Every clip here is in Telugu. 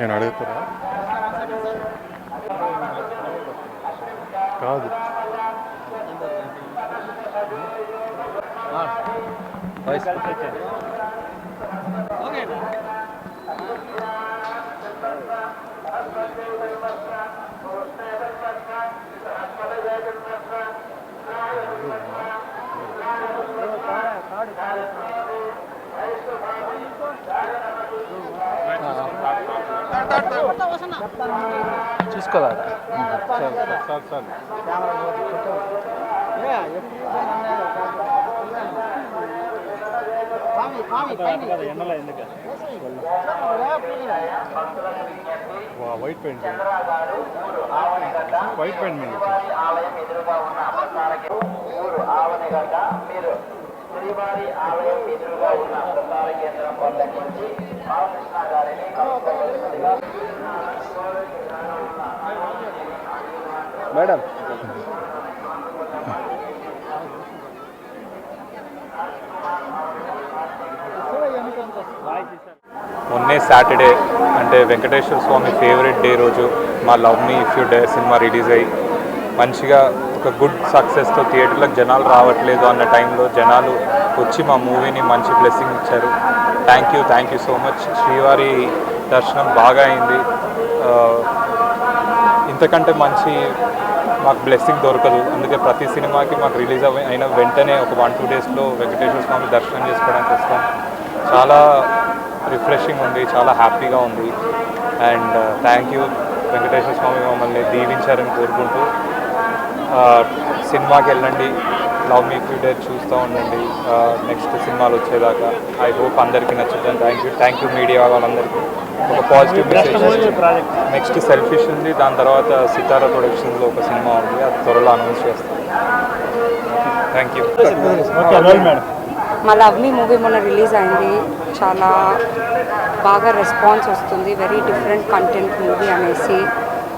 నేను అడుగుతారా కాదు చూసుకోదా వైట్ పెయింట్ వైట్ పెయింట్ మీద మీరు శ్రీవారి ఆలయం ఎదురుగా ఉన్న ప్రసార కేంద్రం వద్ద నుంచి బాలకృష్ణ గారిని మేడం. మొన్నే సాటర్డే అంటే వెంకటేశ్వర స్వామి ఫేవరెట్ డే రోజు మా love me if you dare cinema release అయ్యి మంచిగా ఒక గుడ్ సక్సెస్తో థియేటర్లకు జనాలు రావట్లేదు అన్న టైంలో జనాలు వచ్చి మా మూవీని మంచి బ్లెస్సింగ్ ఇచ్చారు. Thank you thank you so much. శ్రీవారి దర్శనం బాగా అయింది. ఇంతకంటే మంచి మాకు బ్లెస్సింగ్ దొరకదు. అందుకే ప్రతి సినిమాకి మాకు రిలీజ్ అయిన వెంటనే ఒక వన్ టూ డేస్లో వెంకటేశ్వర స్వామి దర్శనం చేసుకోవడానికి వస్తాం చాలా రిఫ్రెషింగ్ ఉంది చాలా హ్యాపీగా ఉంది. And thank you Venkateswara Swamy మమ్మల్ని దీవించారని కోరుకుంటూ సినిమాకి వెళ్ళండి. లవ్ మీ ఫ్యూ డేట్ చూస్తూ ఉండండి. నెక్స్ట్ సినిమాలు వచ్చేదాకా. ఐ హోప్ అందరికీ నచ్చుతుంది thank you thank you media వాళ్ళందరికీ. ఒక పాజిటివ్ మెసేజ్ నెక్స్ట్ సెల్ఫిష్ ఉంది. దాని తర్వాత సితారా ప్రొడక్షన్లో ఒక సినిమా ఉంది. అది త్వరలో అనౌన్స్ చేస్తాం. థ్యాంక్ యూ మా లవ్ మీ మూవీ మొన్న రిలీజ్ అయింది. చాలా బాగా రెస్పాన్స్ వస్తుంది. వెరీ డిఫరెంట్ కంటెంట్ మూవీ అనేసి.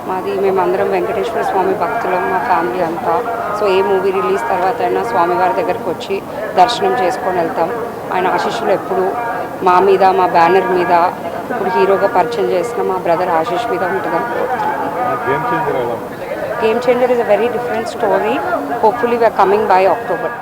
మాది మేమందరం వెంకటేశ్వర స్వామి భక్తులం మా ఫ్యామిలీ అంతా. సో ఏ మూవీ రిలీజ్ తర్వాత అయినా స్వామివారి దగ్గరకు వచ్చి దర్శనం చేసుకొని వెళ్తాం. ఆయన ఆశీస్సులు ఎప్పుడు మా మీద మా బ్యానర్ మీద ఇప్పుడు హీరోగా పరిచయం చేసిన మా బ్రదర్ ఆశీష్ మీద ఉంటుందని game changer is a very different story. Hopefully we are coming by October.